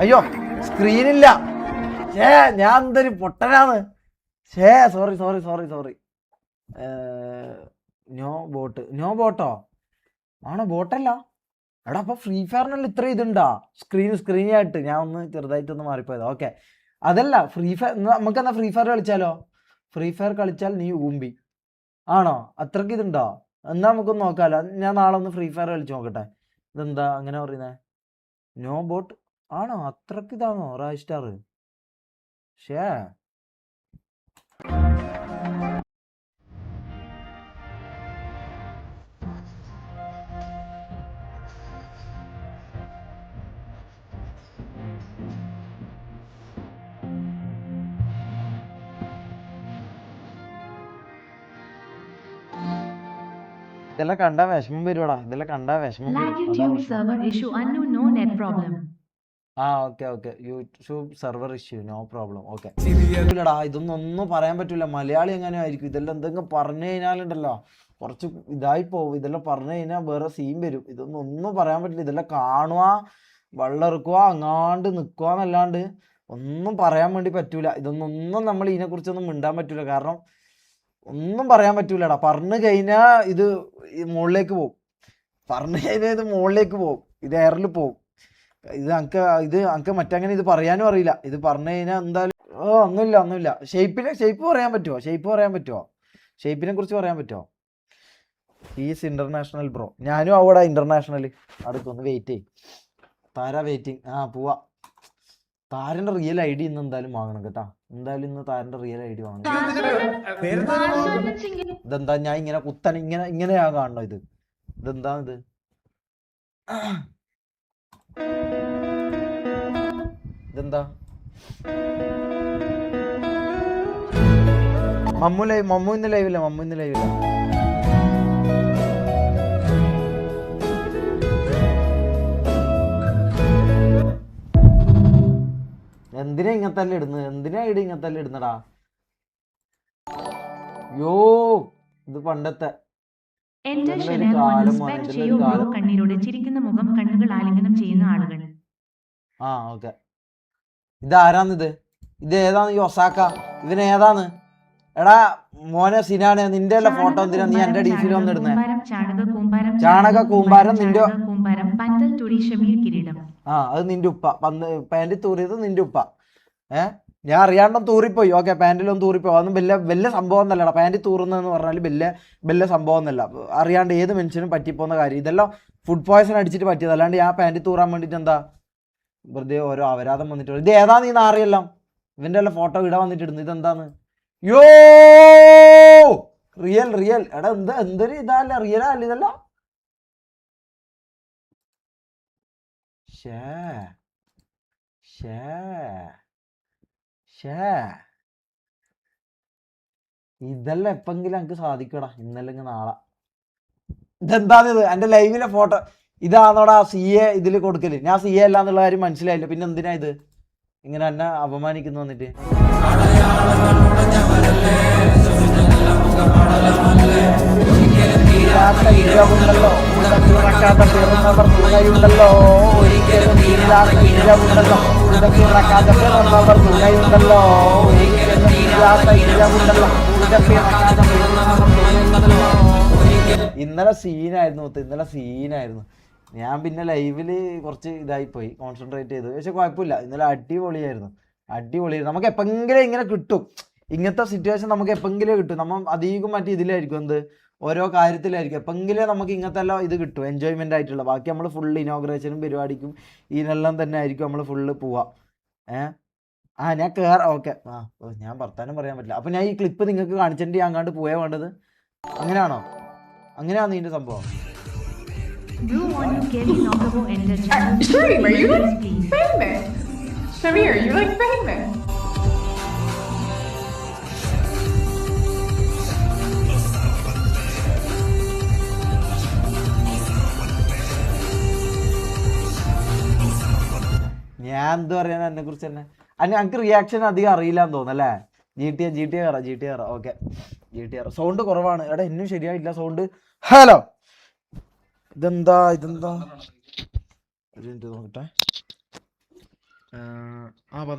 അയ്യോ സ്ക്രീനില്ല ഷേ ഞാൻ എന്തൊരു പൊട്ടനാണ്. ഷേ sorry sorry sorry sorry no bot. No ബോട്ടോ? ആണോ ബോട്ടല്ല? എടാ അപ്പൊ ഫ്രീ ഫയറിനുള്ള ഇത്ര ഇതുണ്ടാ? സ്ക്രീൻ സ്ക്രീനായിട്ട് ഞാൻ ഒന്ന് ചെറുതായിട്ടൊന്ന് മാറിപ്പോയത്. ഓക്കെ. അതല്ല ഫ്രീ ഫയർ നമുക്ക് എന്നാ ഫ്രീ ഫയർ കളിച്ചാലോ? ഫ്രീ ഫയർ കളിച്ചാൽ നീ ഊമ്പി. ആണോ? അത്രയ്ക്ക് ഇതുണ്ടോ? എന്നാ നമുക്കൊന്ന് നോക്കാലോ. ഞാൻ നാളെ ഒന്ന് ഫ്രീ ഫയർ കളിച്ച് നോക്കട്ടെ. ഇതെന്താ അങ്ങനെ പറയുന്നേ? No bot. ആണോ അത്രയ്ക്ക് ഇതാണോ റായ് സ്റ്റാർ ഷേ ഇതെല്ലാം കണ്ടാ വിഷമം വരുവാടാ ഇതെല്ലാം കണ്ടാ വിഷമം വരും. Lag അതാ YouTube പ്രശ്നം. server issue unknown no net problem. ആ okay okay. YouTube server issue no problem. Okay. ഇല്ലടാ ഇതൊന്നും ഒന്നും പറയാൻ പറ്റില്ല മലയാളി എങ്ങനെ ആയിരിക്കും? ഇതെല്ലാം എന്തെങ്കിലും പറഞ്ഞു കഴിഞ്ഞാലുണ്ടല്ലോ. കുറച്ച് ഇതായി പോകും. ഇതെല്ലാം പറഞ്ഞു കഴിഞ്ഞാൽ വേറെ സീൻ വരും. ഇതൊന്നും ഒന്നും പറയാൻ പറ്റില്ല. ഇതെല്ലാം കാണുക വെള്ളറുക്കുക അങ്ങാണ്ട് നിൽക്കുക എന്നല്ലാണ്ട് ഒന്നും പറയാൻ വേണ്ടി പറ്റൂല. ഇതൊന്നും ഒന്നും നമ്മൾ ഇതിനെക്കുറിച്ചൊന്നും മിണ്ടാൻ പറ്റൂല. കാരണം ഒന്നും പറയാൻ പറ്റൂലടാ. പറഞ്ഞു കഴിഞ്ഞാൽ ഇത് മുകളിലേക്ക് പോകും പറഞ്ഞു കഴിഞ്ഞാൽ ഇത് മുകളിലേക്ക് പോകും ഇത് എയറിൽ പോകും ഇത് അനക്ക് ഇത് അനക്ക് മറ്റങ്ങനെ ഇത് പറയാനും അറിയില്ല. ഇത് പറഞ്ഞു കഴിഞ്ഞാൽ എന്തായാലും ഓ ഒന്നുമില്ല ഒന്നുമില്ല ഷേപ്പിനെ ഷേപ്പ് പറയാൻ പറ്റുമോ ഷേപ്പ് പറയാൻ പറ്റുമോ ഷേപ്പിനെ കുറിച്ച് പറയാൻ പറ്റുമോ ഈസ് ഇന്റർനാഷണൽ ബ്രോ ഞാനും അവിടെ ഇന്റർനാഷണൽ അടുത്തൊന്ന് വെയിറ്റ് ചെയ്യും. താര വെയിറ്റിംഗ് ആ പോവാ. താരന്റെ റിയൽ ഐ ഡി ഇന്ന് എന്തായാലും വാങ്ങണം കേട്ടാ. എന്തായാലും ഇന്ന് താരന്റെ റിയൽ ഐ ഡി വാങ്ങണം. ഇതെന്താ ഞാൻ ഇങ്ങനെ കുത്തനെ ഇങ്ങനെ ഇങ്ങനെയാ കാണണോ ഇത് ഇതെന്താ ഇത്? ഇതെന്താ? മമ്മു ലൈവ് മമ്മു ഇന്ന് ലൈവില്ല മമ്മു ഇന്ന് ലൈവില്ല. എന്തിനാ ഇങ്ങനത്തല്ല ഇടുന്നത്? എന്തിനാ ഇട ഇങ്ങനത്തല്ല ഇടുന്നടാ? യോ ഇത് പണ്ടത്തെ എന്റെ കാലം സ്പെക് നല്ലൊരു ചെയ്യൂ ബ്രോ കാലം. കണ്ണീരോടെ ചിരിക്കുന്ന മുഖം കണ്ണുകൾ ആലിംഗനം ചെയ്യുന്ന ആളുകൾ. ആ ഓക്കെ. ഇത് ആരാന്നിത് ഇത് ഏതാന്ന് ഈ ഒസാക്ക? ഇവന് ഏതാന്ന് എടാ മോനെ സിനാണ് നിന്റെ അല്ല ഫോട്ടോ എന്തിനാ നീ എന്റെ ഡിഫിൽ വന്നിടുന്നേ? ചാണക കൂമ്പാരം നിന്റെ- ആ അത് നിന്റെ ഉപ്പ. പന്ത് പാന്റ് തൂറിയത് നിന്റെ ഉപ്പ. ഏ? ഞാൻ അറിയാണ്ടും തൂറിപ്പോയി. ഓക്കെ പാന്റിലൊന്നും തൂറിപ്പോയി. അതൊന്നും വലിയ വലിയ സംഭവം എന്നല്ലടാ പാന്റ് തൂറുന്നതെന്ന് പറഞ്ഞാൽ വലിയ വലിയ സംഭവം എന്നല്ല അറിയാണ്ട് ഏത് മനുഷ്യനും പറ്റിപ്പോകുന്ന കാര്യം. ഇതെല്ലാം ഫുഡ് പോയ്സൺ അടിച്ചിട്ട് പറ്റിയത്. അല്ലാണ്ട് ഞാൻ പാന്റ് തൂറാൻ വേണ്ടിയിട്ട് എന്താ? വെറുതെ ഓരോ അപരാധം വന്നിട്ടുള്ള ഇത് ഏതാ നീ നാറിയെല്ലാം? ഇവന്റെ എല്ലാം ഫോട്ടോ ഇടാൻ വന്നിട്ടിരുന്നു ഇതെന്താന്ന്? യോ! റിയൽ റിയൽ എടാ എന്താ എന്തൊരു ഇതല്ല? റിയലാ അല്ല ഇതല്ല? ഷേ ഷേ ഷേ ഇതെല്ലാം എപ്പെങ്കിലും എനിക്ക് സാധിക്കടാ. ഇന്നല്ലെങ്കിൽ നാളെ. ഇതെന്താണിത്? എന്റെ ലൈവിലെ ഫോട്ടോ. ഇതാണോടാ സി എ ഇതിൽ കൊടുക്കൽ. ഞാൻ സി എ അല്ല എന്നുള്ള കാര്യം മനസ്സിലായില്ല. പിന്നെ എന്തിനാ ഇത്? ഇങ്ങനെ എന്നെ അപമാനിക്കുന്നു വന്നിട്ട്. ഒരിക്കലും കൂടെ പിറക്കാതെ ഇന്നലെ സീനായിരുന്നു ഇന്നലെ സീനായിരുന്നു ഞാൻ പിന്നെ ലൈവിൽ കുറച്ച് ഇതായി പോയി കോൺസെൻട്രേറ്റ് ചെയ്തു. പക്ഷെ കുഴപ്പമില്ല. ഇന്നലെ അടിപൊളിയായിരുന്നു. അടിപൊളിയായിരുന്നു. നമുക്ക് എപ്പെങ്കിലും ഇങ്ങനെ കിട്ടും. ഇങ്ങനത്തെ സിറ്റുവേഷൻ നമുക്ക് എപ്പെങ്കിലും കിട്ടും. നമ്മൾ അധികം മറ്റേ ഇതിലായിരിക്കും എന്ത്? ഓരോ കാര്യത്തിലായിരിക്കും. എപ്പെങ്കിലും നമുക്ക് ഇങ്ങനത്തെ എല്ലാം ഇത് കിട്ടും എൻജോയ്മെന്റ് ആയിട്ടുള്ള. ബാക്കി നമ്മൾ ഫുൾ ഇനോഗ്രേഷനും പരിപാടിക്കും ഇതിനെല്ലാം തന്നെ ആയിരിക്കും നമ്മൾ ഫുള്ള് പോവുക ഏ? ആ ഞാൻ കയറാം ഓക്കെ. ആ ഓ, ഞാൻ വർത്താനം പറയാൻ പറ്റില്ല. അപ്പം ഞാൻ ഈ ക്ലിപ്പ് നിങ്ങൾക്ക് കാണിച്ചിട്ട് ഞാൻ അങ്ങാണ്ട് പോയാ വേണ്ടത്? അങ്ങനെയാണോ? അങ്ങനെയാണോ ഇതിന്റെ സംഭവം? Blue on you Kelly Nogavo enter channel. Stream, are you like famous? Shamir, you like famous? ഞാൻ എന്ത് പറയാൻ എന്നെ കുറിച്ച് തന്നെ അല്ല? എനിക്ക് റിയാക്ഷൻ അധികം അറിയില്ലാന്ന് തോന്നുന്നല്ലേ ജി ടി ജി ടി ആറാ G T ആറാ okay G T R sound കുറവാണ്. എടാ ഇന്നും ശരിയായില്ല സൗണ്ട് ഹലോ ഇതെന്താ ഇതെന്താ? നോക്കട്ടെ. ആ